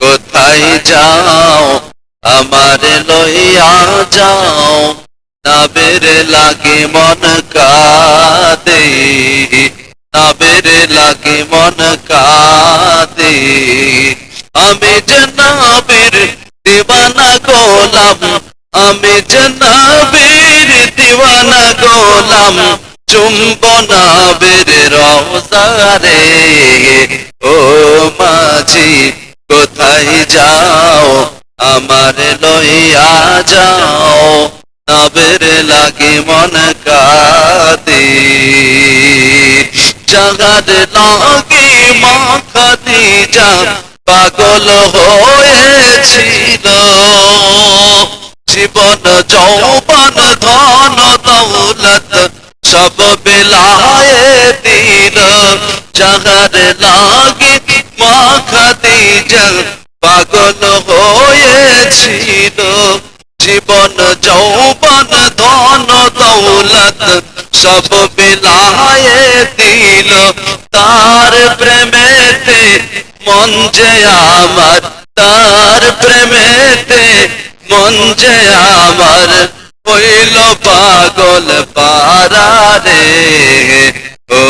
কোথায় যাও? আমার লইয়া যাও। নাবের লাগে মন কাদে। নাবের লাগে মন কাদে। আমি জনাবের দিবানা গোলাম, আমি জনাবের দিবানা গোলাম চুম্বনাবের রওজারে লইয়া যাও নবের লাগে মন কাদে। জাগার লাগে মাখাদি যা পাগল হয়েছিল। জীবন, যৌবন, ধন, দৌলত সব বিলায়ে দিল। জাগার লাগে মাখাদি যা পাগল হয়েছিল। দৌলত সব বিলায়ে দিল। তার প্রেমেতে মন যে আমার, তার প্রেমেতে মন যে আমার। হইল পাগল পারারে ও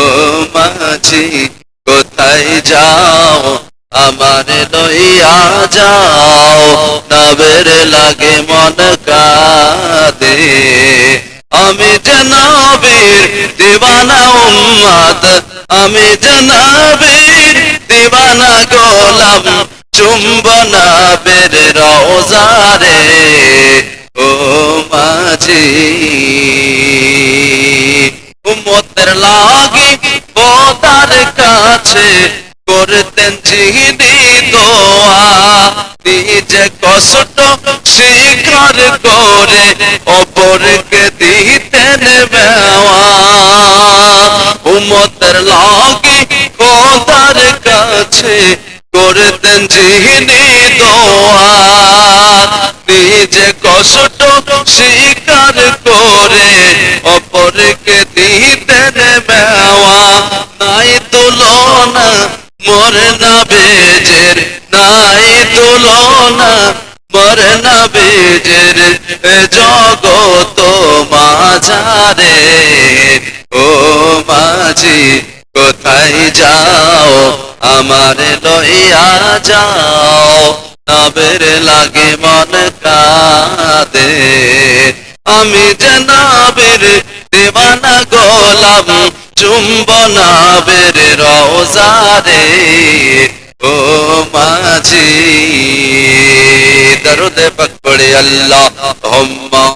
মাঝি, কোথায় যাও? আমার লইয়া যাও। নবের লাগে মন কাদে। আমি জনাবের দিবানা উম্মাদ, আমি জনাবের দিবানা গোলাম চুম্বনাবের রওজারে ও মাঝি। উম্মতের লাগে বোতার কাছে করতেন জিহিদি দোয়া, নিজে কষ্ট স্বীকার করে অপরকে কাছে করতেন জিহিদি দোয়া। নিজে কষ্ট স্বীকার করে অপরকে দিতেন মেওয়া নাই তুলনা, মোর না বেজের। নাই তুলনা, মোর না বেজের। জগত মাঝারে, ও মাঝি আমার লইয়া যাও নবের লাগে মন কাদে। আমি জনাবের দেবানা গোলাম, চুম্বনাবের রওজারে ও মাঝি, দরুদ পক পড়ে আল্লাহ